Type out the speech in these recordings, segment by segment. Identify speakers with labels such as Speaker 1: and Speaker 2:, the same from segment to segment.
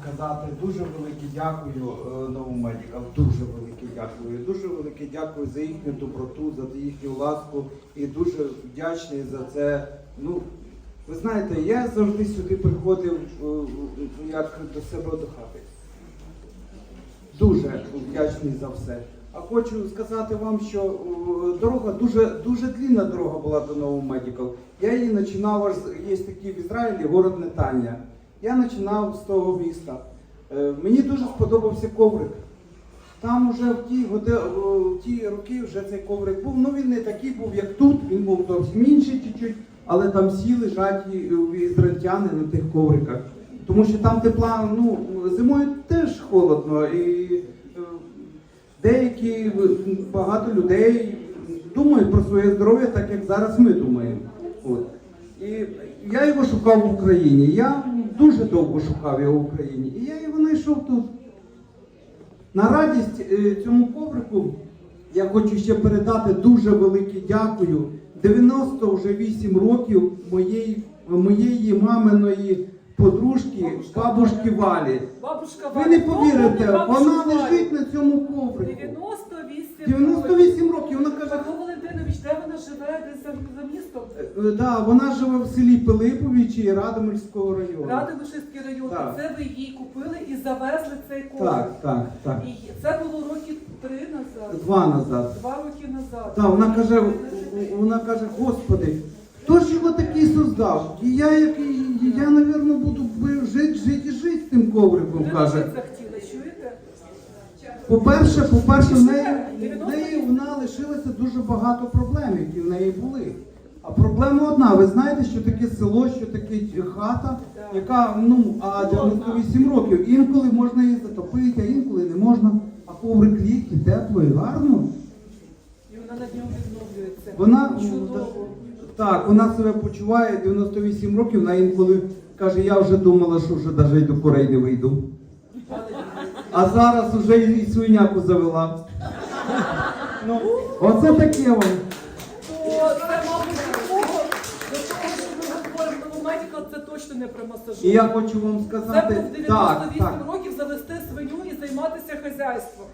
Speaker 1: сказати дуже велике дякую е, новому медикам. Дуже велике дякую. Дуже велике дякую за їхню доброту, за їхню ласку і дуже вдячний за це. Ну, ви знаєте, я завжди сюди приходив е, як до себе до хати. Дуже вдячний за все. А хочу сказати вам, що е, дорога дуже дуже длінна дорога була до Нового Медикал. Я її починав є такий в Ізраїлі город Нетання. Я починав з того міста. Е, Мені дуже сподобався коврик. Там вже в ті, в ті роки вже цей коврик був. Ну він не такий був, як тут, він був зовсім інший чуть-чуть, але там всі лежать ізраїльтяни на тих ковриках. Тому що там тепла, ну, зимою теж холодно. І е, деякі багато людей думають про своє здоров'я, так як зараз ми думаємо. От. І я його шукав в Україні. Я дуже довго шукав його в Україні. І я його знайшов тут. На радість е, цьому коврику я хочу ще передати дуже велике дякую. 90 вже 8 років моєї, моєї маминої подружки, бабушки Валі.
Speaker 2: Бабушка
Speaker 1: Ви не повірите, вона лежить на цьому коврику.
Speaker 2: 98
Speaker 1: 98 років. Вона каже,
Speaker 2: де вона живе? Десь за, за містом?
Speaker 1: е, да, вона живе в селі Пилиповичі Радомирського району.
Speaker 2: Радомишльський район.
Speaker 1: Так.
Speaker 2: Це ви їй купили і завезли цей коврик.
Speaker 1: Так, так, так.
Speaker 2: І це було років три назад.
Speaker 1: Два назад.
Speaker 2: Два роки назад.
Speaker 1: Так, вона каже, вона каже, Господи, хто ж його такий создав? І я, як, і я, напевно, буду жити, жити і жити з тим ковриком, каже.
Speaker 2: чуєте?
Speaker 1: По-перше, по-перше, в неї, в неї вона лишилося дуже багато проблем, які в неї були. А проблема одна, ви знаєте, що таке село, що таке хата, яка, ну, а 98 років, інколи можна її затопити, а інколи не можна. А коврик літній, тепло і гарно.
Speaker 2: І вона над ньому відновлюється.
Speaker 1: Вона
Speaker 2: Чудово.
Speaker 1: так, вона себе почуває 98 років, вона інколи каже, я вже думала, що вже навіть до курей не вийду. А зараз вже і свиняку завела. Ну, оце таке вам.
Speaker 2: То це, мабуть, до того, до того, що ми говоримо новомедикал, це точно не про масажу.
Speaker 1: І я хочу вам
Speaker 2: Це
Speaker 1: сказати,
Speaker 2: був 98
Speaker 1: так, так.
Speaker 2: років завести свиню і займатися хазяйством.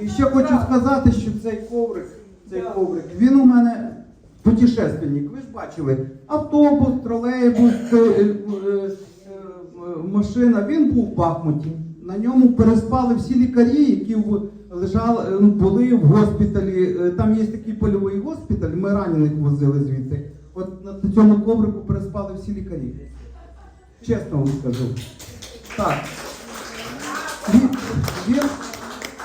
Speaker 1: І ще хочу сказати, що цей коврик, цей коврик, він у мене путешественник. Ви ж бачили, автобус, тролейбус, е, е, е, е, машина. Він був в Бахмуті. На ньому переспали всі лікарі, які в- лежали, е, були в госпіталі. Е, Там є такий польовий госпіталь, ми ранених возили звідти. От на цьому коврику переспали всі лікарі. Чесно вам скажу. Так. Він, він,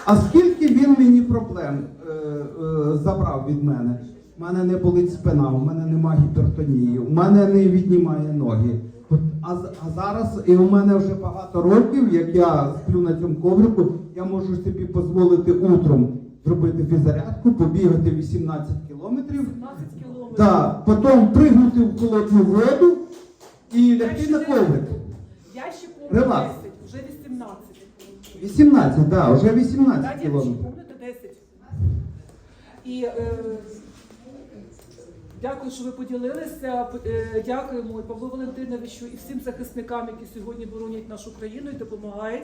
Speaker 1: а скільки він мені проблем е, е, забрав від мене? У мене не болить спина, у мене нема гіпертонії, у мене не віднімає ноги. От, А, а зараз і у мене вже багато років, як я сплю на цьому коврику, я можу собі дозволити утром зробити фізарядку, побігати 18 кілометрів,
Speaker 2: 17 кілометрів.
Speaker 1: да, потім пригнути в холодну воду і лягти на коврик.
Speaker 2: Я ще помню
Speaker 1: Релакс.
Speaker 2: 10, вже 18.
Speaker 1: 18, так, да, вже
Speaker 2: Да,
Speaker 1: 18
Speaker 2: дівчатки,
Speaker 1: кілометрів.
Speaker 2: помните 10. І е, дякую, що ви поділилися. Е, дякуємо і Павлу Валентиновичу і всім захисникам, які сьогодні боронять нашу країну і допомагають.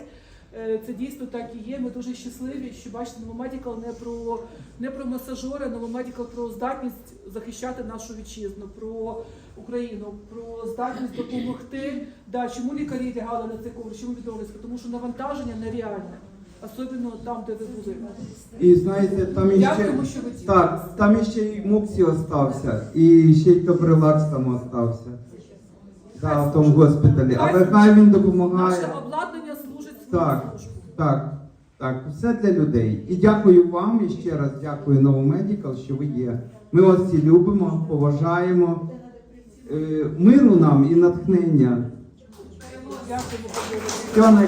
Speaker 2: Е, Це дійсно так і є. Ми дуже щасливі, що бачите, Новомедикал не про не про масажори, Новомедикал про здатність захищати нашу вітчизну, про Україну, про здатність допомогти. Да, чому лікарі лягали на цей ковр, чому відновилися? Тому що навантаження нереальне, особливо там, де ви були.
Speaker 1: І знаєте, там іще
Speaker 2: Дякуємо, що ви ті.
Speaker 1: так, там іще і Муксі остався, і ще й Добрилакс там остався. Да, в тому госпіталі. Але хай він допомагає.
Speaker 2: Наше обладнання служить свою
Speaker 1: Так,
Speaker 2: службу.
Speaker 1: так, так, все для людей. І дякую вам і ще раз дякую Новомедикал, що ви є. Ми вас всі любимо, поважаємо. Е, Миру нам і натхнення.
Speaker 2: Дякуємо. Павло
Speaker 1: Всього най-